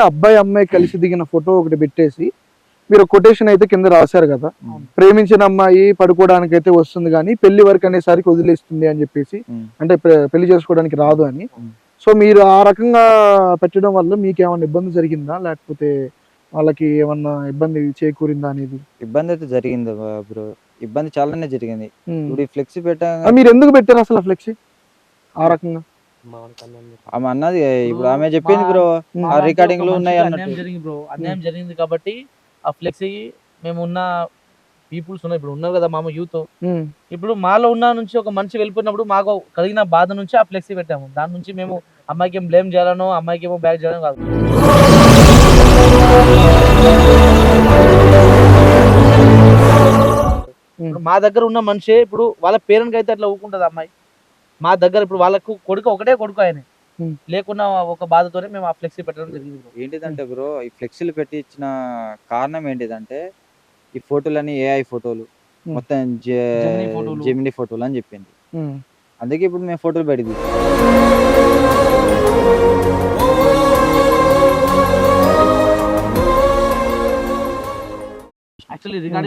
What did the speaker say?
అబ్బాయి అమ్మాయి కలిసి దిగిన ఫోటో ఒకటి పెట్టేసి మీరు కొటేషన్ అయితే కింద రాశారు కదా. ప్రేమించిన అమ్మాయి పడుకోవడానికి అయితే వస్తుంది కానీ పెళ్ళి వరకు అనేసరికి వదిలేస్తుంది అని చెప్పేసి. అంటే పెళ్ళి చేసుకోవడానికి రాదు అని. సో మీరు ఆ రకంగా పెట్టడం వల్ల మీకు ఏమైనా ఇబ్బంది జరిగిందా లేకపోతే వాళ్ళకి ఏమన్నా ఇబ్బంది చేకూరిందా అనేది ఇబ్బంది అయితే జరిగింది బ్రో ఇబ్బంది చాలానే జరిగింది. ఇప్పుడు ఫ్లెక్సీ పెట్టా మీరు ఎందుకు పెట్టారు అసలు ఫ్లెక్సీ ఆ రకంగా ఆమె అన్నది ఇప్పుడు ఆమె చెప్పింది బ్రో. ఆ రికార్డింగ్లో ఉన్నాయి అన్యాయం అన్నట్టు. జరిగింది బ్రో. అన్యాయం జరిగింది కాబట్టి ఆ ఫ్లెక్సీ మేము ఉన్న పీపుల్స్ ఉన్నాయి. ఇప్పుడు ఉన్నారు కదా మామ యూత్. ఇప్పుడు మాలో ఉన్న నుంచి ఒక మనిషి వెళ్ళిపోయినప్పుడు మాకు కలిగిన బాధ నుంచి ఆ ఫ్లెక్సీ పెట్టాము. దాని నుంచి మేము అమ్మాయికి ఏం బ్లేమ్ చేయాలనో అమ్మాయికి ఏమో బ్యాక్ చేయాలని కాదు. మా దగ్గర ఉన్న మనిషి ఇప్పుడు వాళ్ళ పేరెంట్ అయితే అట్లా ఊకుంటది అమ్మాయి. మా దగ్గర ఇప్పుడు వాళ్ళకు కొడుకు ఒకటే కొడుకు ఆయన. లేకున్నా ఒక బాధతోనే మేము ఆ ఫ్లెక్సీ పెట్టడం జరిగింది. ఏంటిదంటే బ్రో ఈ ఫ్లెక్సీలు పెట్టి ఇచ్చిన కారణం ఏంటిదంటే ఈ ఫోటోలని ఏఐ ఫోటోలు. మొత్తం జెమినీ ఫోటోలు. జెమిని ఫోటోలు అని చెప్పింది. అందుకే ఇప్పుడు మేము ఫోటోలు పెడిది యాక్చువల్లీ రిగార్డింగ్